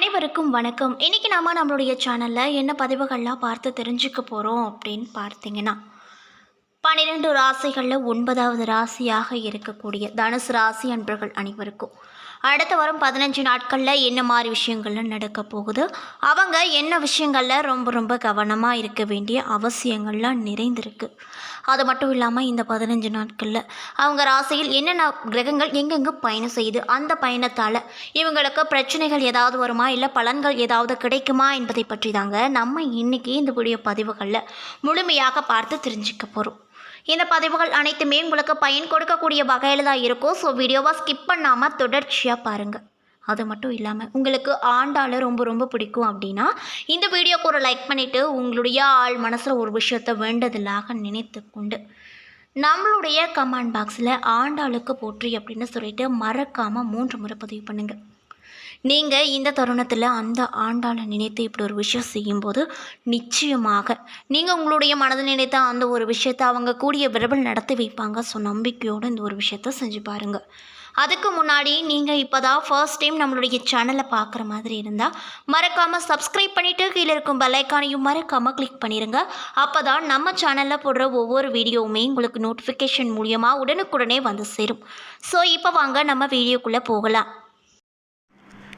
அனைவருக்கும் வணக்கம். இன்றைக்கி நாம் நம்மளுடைய சேனலில் என்ன பதிவுகள்லாம் பார்த்து தெரிஞ்சுக்க போகிறோம் அப்படின்னு பார்த்தீங்கன்னா பன்னிரெண்டு ராசிகளில் ஒன்பதாவது ராசியாக இருக்கக்கூடிய தனுசு ராசி அன்பர்கள் அனைவருக்கும். அடுத்த வரும் பதினஞ்சு நாட்களில் என்ன மாதிரி விஷயங்கள்லாம் நடக்க போகுது? அவங்க என்ன விஷயங்களில் ரொம்ப ரொம்ப கவனமாக இருக்க வேண்டிய அவசியங்கள்லாம் நிறைந்திருக்கு. அது மட்டும் இல்லாமல் இந்த பதினஞ்சு நாட்களில் அவங்க ராசியில் என்னென்ன கிரகங்கள் எங்கெங்கே பயணம் செய்யுது அந்த பயணத்தால் இவங்களுக்கு பிரச்சனைகள் ஏதாவது வருமா? இல்லை பலன்கள் ஏதாவது கிடைக்குமா? என்பதை பற்றி தாங்க நம்ம இன்றைக்கி இந்த வீடியோ பதிவுகளில் முழுமையாக பார்த்து தெரிஞ்சுக்க போகிறோம் இந்த பதிவுகள் அனைத்துமே உங்களுக்கு பயன் கொடுக்கக்கூடிய வகையில் தான் இருக்கும். ஸோ வீடியோவாக ஸ்கிப் பண்ணாமல் தொடர்ச்சியாக பாருங்கள் அது மட்டும் இல்லாமல் உங்களுக்கு ஆண்டாள் ரொம்ப ரொம்ப பிடிக்கும் அப்படின்னா இந்த வீடியோக்கு ஒரு லைக் பண்ணிவிட்டு உங்களுடைய ஆள் மனசில் ஒரு விஷயத்தை வேண்டதில்லாக நினைத்து கொண்டு நம்மளுடைய கமெண்ட் பாக்ஸில் ஆண்டாளுக்கு போற்றி அப்படின்னு சொல்லிட்டு மறக்காமல் மூன்று முறை பதிவு பண்ணுங்கள் நீங்கள் இந்த தருணத்தில் அந்த ஆண்டாளை நினைத்து இப்படி ஒரு விஷயம் செய்யும்போது நிச்சயமாக நீங்கள் உங்களுடைய மனதில் நினைத்த அந்த ஒரு விஷயத்தை அவங்க கூடிய விரவல் நடத்தி வைப்பாங்க. ஸோ நம்பிக்கையோடு இந்த ஒரு விஷயத்த செஞ்சு பாருங்கள் அதுக்கு முன்னாடி நீங்கள் இப்போ தான் ஃபர்ஸ்ட் டைம் நம்மளுடைய சேனலை பார்க்குற மாதிரி இருந்தால் மறக்காமல் சப்ஸ்கிரைப் பண்ணிவிட்டு கீழே இருக்கும் பெல்லைக்கானையும் மறக்காமல் கிளிக் பண்ணிடுங்க அப்போ தான் நம்ம சேனலில் போடுற ஒவ்வொரு வீடியோவுமே உங்களுக்கு நோட்டிஃபிகேஷன் மூலியமாக உடனுக்குடனே வந்து சேரும். ஸோ இப்போ வாங்க நம்ம வீடியோக்குள்ளே போகலாம்.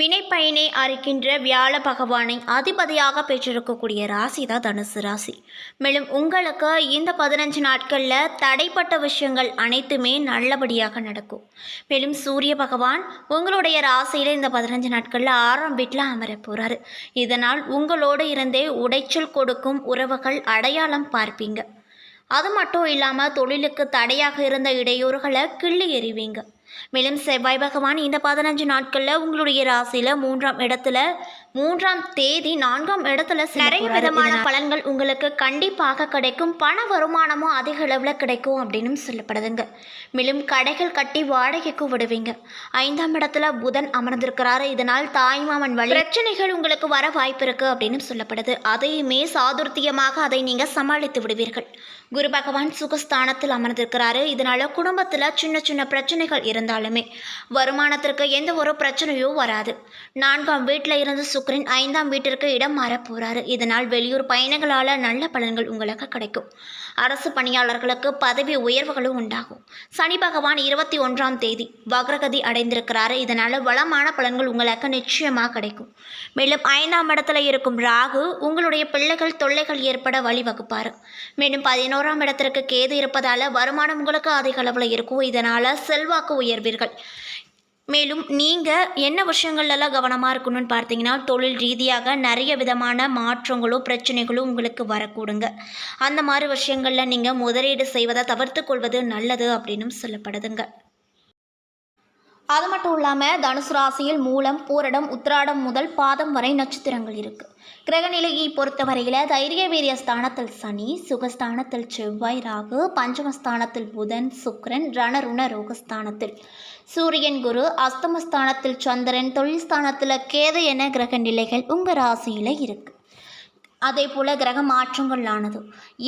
வினைப்பயனை அறுக்கின்ற வியாழ பகவானை அதிபதியாக பெற்றிருக்கக்கூடிய ராசி தான் தனுசு ராசி. மேலும் உங்களுக்கு இந்த பதினஞ்சு நாட்களில் தடைப்பட்ட விஷயங்கள் அனைத்துமே நல்லபடியாக நடக்கும். மேலும் சூரிய பகவான் உங்களுடைய ராசியில் இந்த பதினஞ்சு நாட்களில் ஆறாம் வீட்டில் அமர போகிறாரு இதனால் உங்களோடு இருந்தே உடைச்சல் கொடுக்கும் உறவுகள் அடையாளம் பார்ப்பீங்க. அது மட்டும் இல்லாமல் தொழிலுக்கு தடையாக இருந்த இடையூறுகளை கிள்ளி எறிவீங்க. மேலும் செவ்வாய் பகவான் இந்த பதினஞ்சு நாட்களில் உங்களுடைய ராசியில் மூன்றாம் இடத்துல மூன்றாம் தேதி நான்காம் இடத்துல நிறைய விதமான பலன்கள் உங்களுக்கு கண்டிப்பாக கிடைக்கும். பண வருமானமும் அதிக அளவில் கிடைக்கும் அப்படின்னு சொல்லப்படுதுங்க. மேலும் கடைகள் கட்டி வாடகைக்கு விடுவீங்க. ஐந்தாம் இடத்துல புதன் அமர்ந்திருக்கிறாரு. இதனால் தாய்மாமன் வழி பிரச்சனைகள் உங்களுக்கு வர வாய்ப்பு இருக்கு அப்படின்னு சொல்லப்படுது. அதையுமே சாதுர்த்தியமாக அதை நீங்க சமாளித்து விடுவீர்கள். குரு பகவான் சுகஸ்தானத்தில் அமர்ந்திருக்கிறாரு. இதனால குடும்பத்தில் சின்ன சின்ன பிரச்சனைகள் இருந்தாலுமே வருமானத்திற்கு எந்த ஒரு பிரச்சனையும் வராது. நான்காம் வீட்டில் இருந்து சுக்கிரன் ஐந்தாம் வீட்டிற்கு இடம் மாற இதனால் வெளியூர் பயணங்களால் நல்ல பலன்கள் உங்களுக்கு கிடைக்கும். அரசு பணியாளர்களுக்கு பதவி உயர்வுகளும் உண்டாகும். சனி பகவான் இருபத்தி ஒன்றாம் தேதி வக்ரகதி அடைந்திருக்கிறாரு. இதனால் வளமான பலன்கள் உங்களுக்கு நிச்சயமாக கிடைக்கும். மேலும் ஐந்தாம் இடத்துல இருக்கும் ராகு உங்களுடைய பிள்ளைகள் தொல்லைகள் ஏற்பட வழிவகுப்பார். மேலும் பதினோராம் இடத்திற்கு கேது இருப்பதால் வருமானம் உங்களுக்கு அதிக அளவில் இருக்கும். இதனால் செல்வாக்கு உயர்வீர்கள். மேலும் நீங்கள் என்ன விஷயங்கள்லாம் கவனமாக இருக்கணும்னு பார்த்தீங்கன்னா தொழில் ரீதியாக நிறைய விதமான மாற்றங்களோ பிரச்சனைகளோ உங்களுக்கு வரக்கூடுங்க. அந்த மாதிரி விஷயங்களில் நீங்கள் முதலீடு செய்வதை தவிர்த்து கொள்வது நல்லது அப்படின்னு சொல்லப்படுதுங்க. அது மட்டும் இல்லாமல் தனுசு ராசியில் மூலம் பூரடம் உத்திராடம் முதல் பாதம் வரை நட்சத்திரங்கள் இருக்கு. கிரகநிலையை பொறுத்தவரையில் தைரிய வீரிய ஸ்தானத்தில் சனி சுகஸ்தானத்தில் செவ்வாய் ராகு பஞ்சமஸ்தானத்தில் புதன் சுக்ரன் ரணருண ரோகஸ்தானத்தில் சூரியன் குரு அஸ்தமஸ்தானத்தில் சந்திரன் தொழில் ஸ்தானத்தில் கேது என கிரக நிலைகள் உங்கள் ராசியில் இருக்குது அதே போல கிரக மாற்றங்களானது.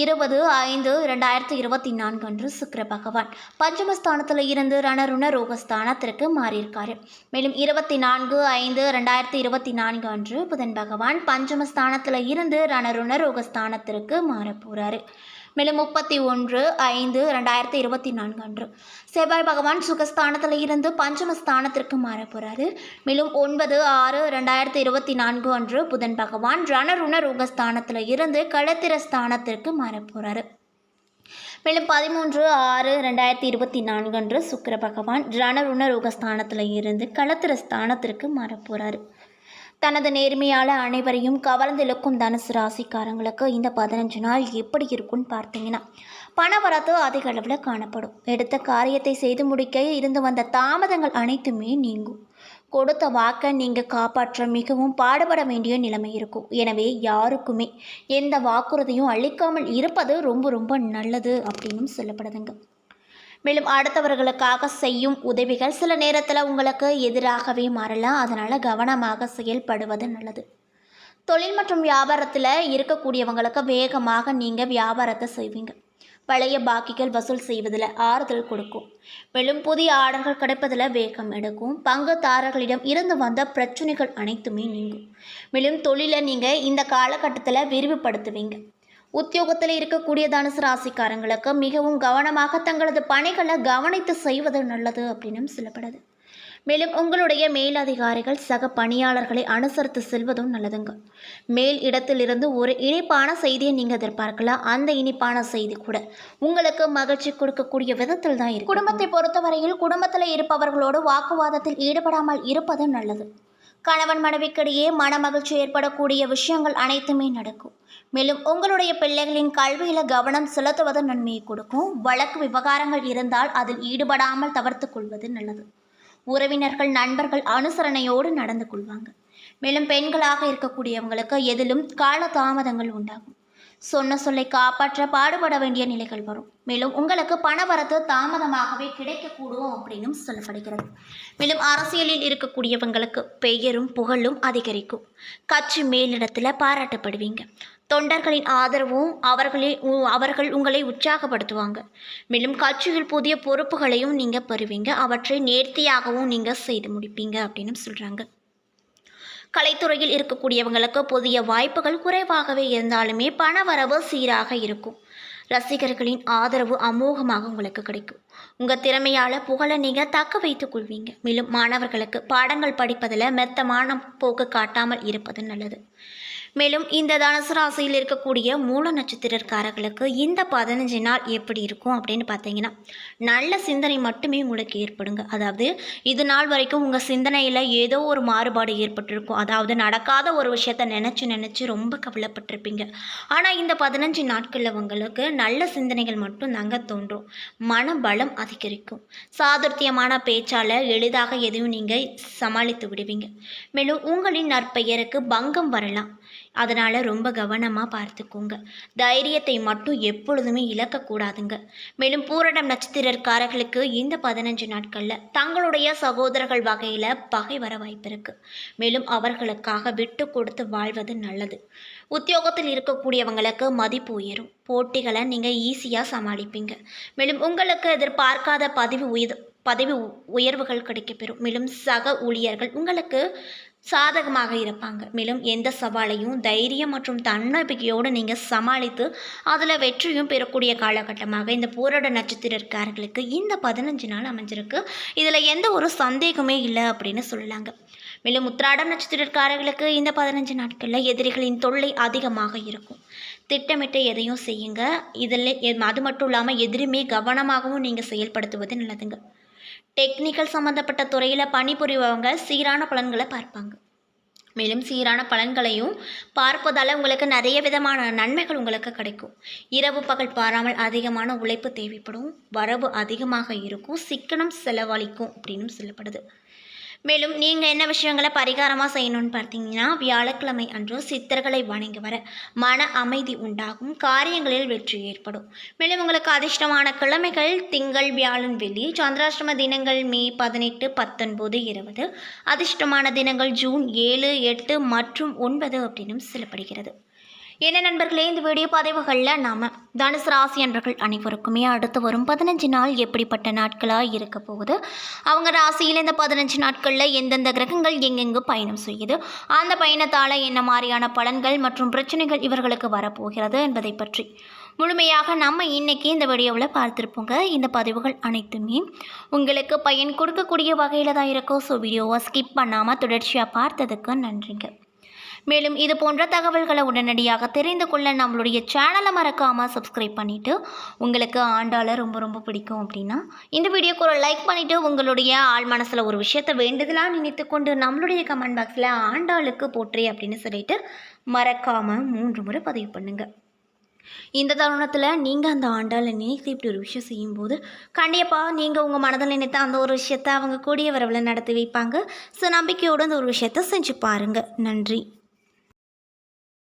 இருபது ஐந்து ரெண்டாயிரத்தி இருபத்தி நான்கு அன்று சுக்கர பகவான் பஞ்சமஸ்தானத்தில் இருந்து ரணருண ரோகஸ்தானத்திற்கு மாறியிருக்காரு. மேலும் இருபத்தி நான்கு ஐந்து ரெண்டாயிரத்தி இருபத்தி நான்கு அன்று புதன் பகவான் பஞ்சமஸ்தானத்தில் இருந்து ரணருண ரோகஸ்தானத்திற்கு மாறப் போகிறாரு மேலும் முப்பத்தி ஒன்று ஐந்து ரெண்டாயிரத்தி இருபத்தி நான்கு அன்று. செவ்வாய் பகவான் சுகஸ்தானத்தில் இருந்து பஞ்சமஸ்தானத்திற்கு மாறப் போகிறாரு மேலும் ஒன்பது ஆறு ரெண்டாயிரத்தி இருபத்தி நான்கு அன்று புதன் பகவான் ரணருண ரோகஸ்தானத்தில் இருந்து களத்திர ஸ்தானத்திற்கு மாறப் போகிறாரு மேலும் பதிமூன்று ஆறு ரெண்டாயிரத்தி இருபத்தி நான்கு அன்று சுக்கர பகவான் ரணருண ரோகஸ்தானத்தில் இருந்து களத்திர ஸ்தானத்திற்கு மாறப் போகிறாரு தனது நேர்மையால் அனைவரையும் கவர்ந்திழுக்கும் தனுசு ராசிக்காரங்களுக்கு இந்த பதினஞ்சு நாள் எப்படி இருக்கும்னு பார்த்தீங்கன்னா பணவரத்து அதிக அளவில் காணப்படும். எடுத்த காரியத்தை செய்து முடிக்க இருந்து வந்த தாமதங்கள் அனைத்துமே நீங்கும். கொடுத்த வாக்கை நீங்கள் காப்பாற்ற மிகவும் பாடுபட வேண்டிய நிலைமை இருக்கும். எனவே யாருக்குமே எந்த வாக்குறுதியும் அளிக்காமல் இருப்பது ரொம்ப ரொம்ப நல்லது அப்படின்னும் சொல்லப்படுதுங்க. மேலும் அடுத்தவர்களுக்காக செய்யும் உதவிகள் சில நேரத்தில் உங்களுக்கு எதிராகவே மாறலாம். அதனால் கவனமாக செயல்படுவது நல்லது. தொழில் மற்றும் வியாபாரத்தில் இருக்கக்கூடியவங்களுக்கு வேகமாக நீங்கள் வியாபாரத்தை செய்வீங்க. பழைய பாக்கிகள் வசூல் செய்வதில் ஆறுதல் கொடுக்கும். மேலும் புதிய ஆர்டர்கள் கிடைப்பதில் வேகம் எடுக்கும். பங்குதாரர்களிடம் இருந்து வந்த பிரச்சனைகள் அனைத்துமே நீங்கும். மேலும் தொழிலை நீங்கள் இந்த காலகட்டத்தில் விரிவுபடுத்துவீங்க. உத்தியோகத்தில் இருக்கக்கூடிய தனுசு ராசிக்காரங்களுக்கு மிகவும் கவனமாக தங்களது பணிகளை கவனித்து செய்வது நல்லது அப்படின்னும் சொல்லப்படுது. மேலும் உங்களுடைய மேலதிகாரிகள் சக பணியாளர்களை அனுசரித்து செல்வதும் நல்லதுங்க. மேல் இடத்திலிருந்து ஒரு இனிப்பான செய்தியை நீங்கள் எதிர்பார்க்கலாம். அந்த இனிப்பான செய்தி கூட உங்களுக்கு மகிழ்ச்சி கொடுக்கக்கூடிய விதத்தில் தான் இருக்கு குடும்பத்தை பொறுத்தவரையில் குடும்பத்தில் இருப்பவர்களோடு வாக்குவாதத்தில் ஈடுபடாமல் இருப்பது நல்லது. கணவன் மனைவிக்கிடையே மனமகிழ்ச்சி ஏற்படக்கூடிய விஷயங்கள் அனைத்துமே நடக்கும். மேலும் உங்களுடைய பிள்ளைகளின் கல்வியில் கவனம் செலுத்துவது நன்மையை கொடுக்கும். வழக்கு விவகாரங்கள் இருந்தால் அதில் ஈடுபடாமல் தவிர்த்து கொள்வது நல்லது. உறவினர்கள் நண்பர்கள் அனுசரணையோடு நடந்து கொள்வாங்க. மேலும் பெண்களாக இருக்கக்கூடியவங்களுக்கு எதிலும் கால தாமதங்கள் உண்டாகும். சொன்ன சொல்லை காப்பாற்ற பாடுபட வேண்டிய நிலைகள் வரும். மேலும் உங்களுக்கு பணவரத்து தாமதமாகவே கிடைக்கக்கூடும் அப்படின்னும் சொல்லப்படுகிறது. மேலும் அரசியலில் இருக்கக்கூடியவங்களுக்கு பெயரும் புகழும் அதிகரிக்கும். கட்சி மேலிடத்தில் பாராட்டப்படுவீங்க. தொண்டர்களின் ஆதரவும் அவர்களே உ- அவர்கள் உங்களை உற்சாகப்படுத்துவாங்க. மேலும் கட்சியில் புதிய பொறுப்புகளையும் நீங்கள் பெறுவீங்க. அவற்றை நேர்த்தியாகவும் நீங்கள் செய்து முடிப்பீங்க அப்படின்னு சொல்கிறாங்க கலைத்துறையில் இருக்கக்கூடியவங்களுக்கு புதிய வாய்ப்புகள் குறைவாகவே இருந்தாலுமே பணவரவு சீராக இருக்கும். ரசிகர்களின் ஆதரவு அமோகமாக உங்களுக்கு கிடைக்கும். உங்கள் திறமையால் புகழை நீங்கள் தக்க வைத்துக் கொள்வீங்க. மேலும் மாணவர்களுக்கு பாடங்கள் படிப்பதில் மெத்தமான போக்கு காட்டாமல் இருப்பது நல்லது. மேலும் இந்த தனுசு ராசியில் இருக்கக்கூடிய மூல நட்சத்திரக்காரர்களுக்கு இந்த பதினஞ்சு நாள் எப்படி இருக்கும் அப்படின்னு பார்த்தீங்கன்னா நல்ல சிந்தனை மட்டுமே உங்களுக்கு ஏற்படுங்க. அதாவது இது நாள் வரைக்கும் உங்கள் சிந்தனையில் ஏதோ ஒரு மாறுபாடு ஏற்பட்டிருக்கும். அதாவது நடக்காத ஒரு விஷயத்த நினச்சி நினச்சி ரொம்ப கவலைப்பட்டிருப்பீங்க. ஆனால் இந்த பதினஞ்சு நாட்களில் உங்களுக்கு நல்ல சிந்தனைகள் மட்டும் தாங்க தோன்றும். மனபலம் அதிகரிக்கும். சாதுர்த்தியமான பேச்சால் எளிதாக எதையும் நீங்கள் சமாளித்து விடுவீங்க. மேலும் உங்களின் நற்பெயருக்கு பங்கம் வரலாம். அதனால் ரொம்ப கவனமாக பார்த்துக்கோங்க. தைரியத்தை மட்டும் எப்பொழுதுமே இழக்கக்கூடாதுங்க. மேலும் பூரணம் நட்சத்திரக்காரர்களுக்கு இந்த பதினஞ்சு நாட்களில் தங்களுடைய சகோதரர்கள் வகையில் பகை வர வாய்ப்பு இருக்குது மேலும் அவர்களுக்காக விட்டு கொடுத்து வாழ்வது நல்லது. உத்தியோகத்தில் இருக்கக்கூடியவங்களுக்கு மதிப்பு உயரும். போட்டிகளை நீங்கள் ஈஸியாக சமாளிப்பீங்க. மேலும் உங்களுக்கு எதிர்பார்க்காத பதிவு உயர் பதவி உ- உயர்வுகள் கிடைக்கப்பெறும். மேலும் சக ஊழியர்கள் உங்களுக்கு சாதகமாக இருப்பாங்க. மேலும் எந்த சவாலையும் தைரியம் மற்றும் தன்னம்பிக்கையோடு நீங்கள் சமாளித்து அதில் வெற்றியும் பெறக்கூடிய காலகட்டமாக இந்த போராட நட்சத்திரக்காரர்களுக்கு இந்த பதினஞ்சு நாள் அமைஞ்சிருக்கு. இதில் எந்த ஒரு சந்தேகமே இல்லை அப்படின்னு சொல்லலாங்க. மேலும் உத்திராடம் நட்சத்திரக்காரர்களுக்கு இந்த பதினஞ்சு நாட்களில் எதிரிகளின் தொல்லை அதிகமாக இருக்கும். திட்டமிட்டு எதையும் செய்யுங்க. இதில் எ- அது மட்டும் இல்லாமல் எதிரியுமே கவனமாகவும் நீங்கள் செயல்படுத்துவது நல்லதுங்க. டெக்னிக்கல் சம்மந்தப்பட்ட துறையில் பணிபுரிபவங்க சீரான பலன்களை பார்ப்பாங்க. மேலும் சீரான பலன்களையும் பார்ப்பதால் உங்களுக்கு நிறைய விதமான நன்மைகள் உங்களுக்கு கிடைக்கும். இரவு பகல் பாராமல் அதிகமான உழைப்பு தேவைப்படும். வரவு அதிகமாக இருக்கும். சிக்கனம் செலவழிக்கும் அப்படின்னு சொல்லப்படுது. மேலும் நீங்கள் என்ன விஷயங்களை பரிகாரமாக செய்யணும்னு பார்த்தீங்கன்னா வியாழக்கிழமை அன்று சித்தர்களை வணங்கி வர மன அமைதி உண்டாகும் காரியங்களில் வெற்றி ஏற்படும். மேலும் உங்களுக்கு அதிர்ஷ்டமான கிழமைகள் திங்கள் வியாழன் வெள்ளி சந்திராஷ்டம தினங்கள் மே பதினெட்டு பத்தொன்பது இருபது அதிர்ஷ்டமான தினங்கள் ஜூன் ஏழு எட்டு மற்றும் ஒன்பது அப்படின்னும் சொல்லப்படுகிறது. என்ன நண்பர்களே இந்த வீடியோ பதிவுகளில் நாம் தனுசு ராசி அன்பர்கள் அனைவருக்குமே அடுத்து வரும் பதினஞ்சு நாள் எப்படிப்பட்ட நாட்களாக இருக்க போகுது? அவங்க ராசியில் இந்த பதினஞ்சு நாட்களில் எந்தெந்த கிரகங்கள் எங்கெங்கு பயணம் செய்யுது? அந்த பயணத்தால் என்ன மாதிரியான பலன்கள் மற்றும் பிரச்சனைகள் இவர்களுக்கு வரப்போகிறது என்பதை பற்றி முழுமையாக நம்ம இன்றைக்கி இந்த வீடியோவில் பார்த்துருப்போங்க. இந்த பதிவுகள் அனைத்துமே உங்களுக்கு பயன் கொடுக்கக்கூடிய வகையில் தான் இருக்கும் ஸோ வீடியோவை ஸ்கிப் பண்ணாமல் தொடர்ச்சியாக பார்த்ததுக்கு நன்றிங்க. மேலும் இது போன்ற தகவல்களை உடனடியாக தெரிந்து கொள்ள நம்மளுடைய சேனலை மறக்காமல் சப்ஸ்கிரைப் பண்ணிவிட்டு உங்களுக்கு ஆண்டாளை ரொம்ப ரொம்ப பிடிக்கும் அப்படின்னா இந்த வீடியோக்கு ஒரு லைக் பண்ணிவிட்டு உங்களுடைய ஆள் மனசில் ஒரு விஷயத்தை வேண்டுதலாக நினைத்து கொண்டு நம்மளுடைய கமெண்ட் பாக்ஸில் ஆண்டாளுக்கு போற்றி அப்படின்னு சொல்லிட்டு மறக்காமல் மூன்று முறை பதிவு பண்ணுங்கள் இந்த தருணத்தில் நீங்கள் அந்த ஆண்டாளை நினைத்து இப்படி ஒரு விஷயம் செய்யும்போது கண்டிப்பாக நீங்கள் உங்கள் மனதில் நினைத்த அந்த ஒரு விஷயத்தை அவங்க கூடிய வரவில் நடத்தி வைப்பாங்க. ஸோ நம்பிக்கையோடு அந்த ஒரு விஷயத்தை செஞ்சு பாருங்கள் நன்றி.